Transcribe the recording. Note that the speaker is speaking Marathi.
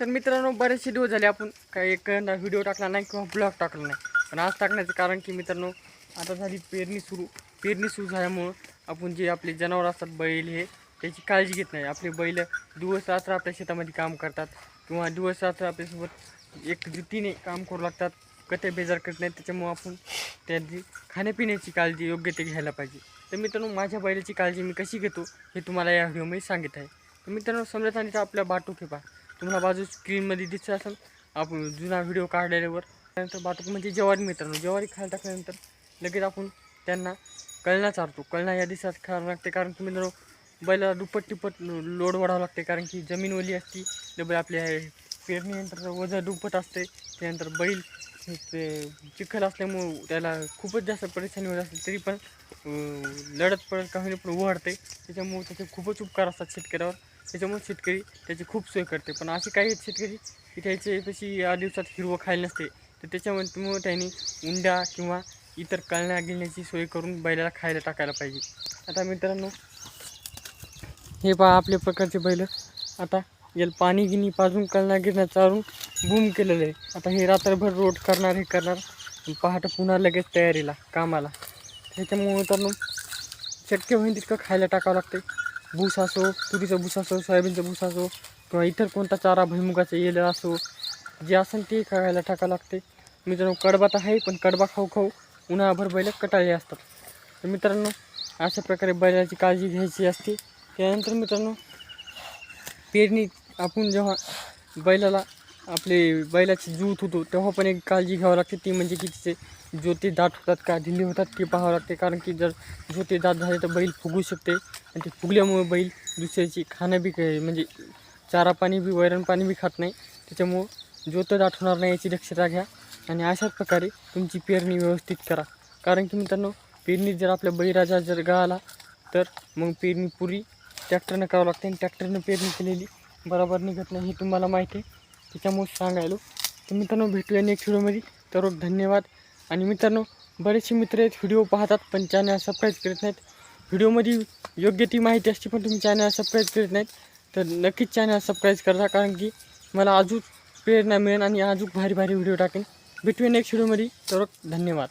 तर मित्रांनो बरेचसे दिवस झाले आपण काही एक व्हिडिओ टाकला नाही किंवा ब्लॉग टाकला नाही. पण आज टाकण्याचं कारण की मित्रांनो आता झाली पेरणी सुरू. पेरणी सुरू झाल्यामुळं आपण जे आपले जनावर असतात बैल हे त्याची काळजी घेत नाही. आपले बैल दिवस रात्र आपल्या शेतामध्ये काम करतात किंवा दिवस रात्र आपल्यासोबत एक रीतीने काम करू लागतात कथे बेजार करत नाही त्याच्यामुळं आपण त्यांची खाण्यापिण्याची काळजी योग्य ते घ्यायला पाहिजे. तर मित्रांनो माझ्या बैलाची काळजी मी कशी घेतो हे तुम्हाला या व्हिडिओमध्ये सांगित आहे. तर मित्रांनो समजा सांगितलं आपल्या बाटूक खेपा. पहा तुम्हाला बाजू स्क्रीनमध्ये दिसत असेल आपण जुना व्हिडिओ काढल्यावर त्यानंतर बातक म्हणजे ज्वारी मित्रांनो ज्वारी खायला टाकल्यानंतर लगेच आपण त्यांना कळणा चारतो. कळणा या दिवसात खायला लागते कारण की मित्रांनो बैलाला दुप्पट तिप्पट लोड वाढावं लागते कारण की जमीन ओली असती डबल आपल्या पेरणीनंतर वजन दुप्पट असते त्यानंतर बैल ते चिखल असल्यामुळं त्याला खूपच जास्त परेशानी होत असते तरी पण लढत पडत काही पण उघडते त्याच्यामुळे त्याचे खूपच उपकार असतात शेतकऱ्यावर. त्याच्यामुळे शेतकरी त्याची खूप सोय करते. पण असे काही आहेत शेतकरी की त्याचे तशी या दिवसात हिरवं खायला नसते. तर त्याच्यामुळे त्यांनी उंड्या किंवा इतर कळण्या गिळण्याची सोय करून बैलाला खायला टाकायला पाहिजे. आता मित्रांनो हे पहा आपल्या प्रकारचे बैल. आता याला पाणी गिनी पाजून कळणा गिरण्या चारून बूम केलेलं आहे. आता हे रात्रभर रोड करणार हे करणार. पहाटं पहाटे पुन्हा लगेच तयारीला कामाला. त्याच्यामुळे मित्रांनो शक्य होईल तितकं खायला टाकावं लागते भूस असो तुरीचा भूस असो सोयाबीनचा भूस असो किंवा इतर कोणता चारा भुईमुगाचा येलं असो जे असेल ते खायला टाकावं लागते. मित्रांनो कडबा तर आहे पण कडबा खाऊ खाऊ उन्हाभर बैल कटाळे असतात. तर मित्रांनो अशा प्रकारे बैलाची काळजी घ्यायची असते. त्यानंतर मित्रांनो पेरणी आपण जेव्हा बैलाला आपले बैलाची जूत होतो तेव्हा पण एक काळजी घ्यावी लागते. ती म्हणजे की तिचे ज्योती दाट होतात का ढिल्ली होतात ते पाहावं लागते. कारण की जर ज्योती दाट झाले तर बैल फुगू शकते. आणि ते फुगल्यामुळे बैल दुसऱ्याची खाणं बी म्हणजे चारा पाणी बी वैरण पाणी बी खात नाही. त्याच्यामुळं ज्योत दाट होणार नाही याची दक्षता घ्या. आणि अशाच प्रकारे तुमची पेरणी व्यवस्थित करा. कारण की मित्रांनो पेरणी जर आपल्या बळीराजा जर गाळाला तर मग पेरणी पुरी ट्रॅक्टरनं करावं लागते. आणि ट्रॅक्टरनं पेरणी केलेली बरोबर निघत नाही हे तुम्हाला माहिती आहे. त्याच्यामुळे सांगायलो. तर मित्रांनो भेटूया नेक्स्ट व्हिडिओमध्ये तर धन्यवाद. आणि मित्रांनो बरेचसे मित्र आहेत व्हिडिओ पाहतात पण चॅनल सबस्क्राईब करत नाहीत. व्हिडिओमध्ये योग्य ती माहिती असते पण तुम्ही चॅनल सबस्क्राईब करत नाहीत. तर नक्कीच चॅनल सबस्क्राईब करा कारण की मला अजून प्रेरणा मिळेल आणि अजून भारी भारी व्हिडिओ टाकेन भेटूया नेक्स्ट व्हिडिओमध्ये तर धन्यवाद.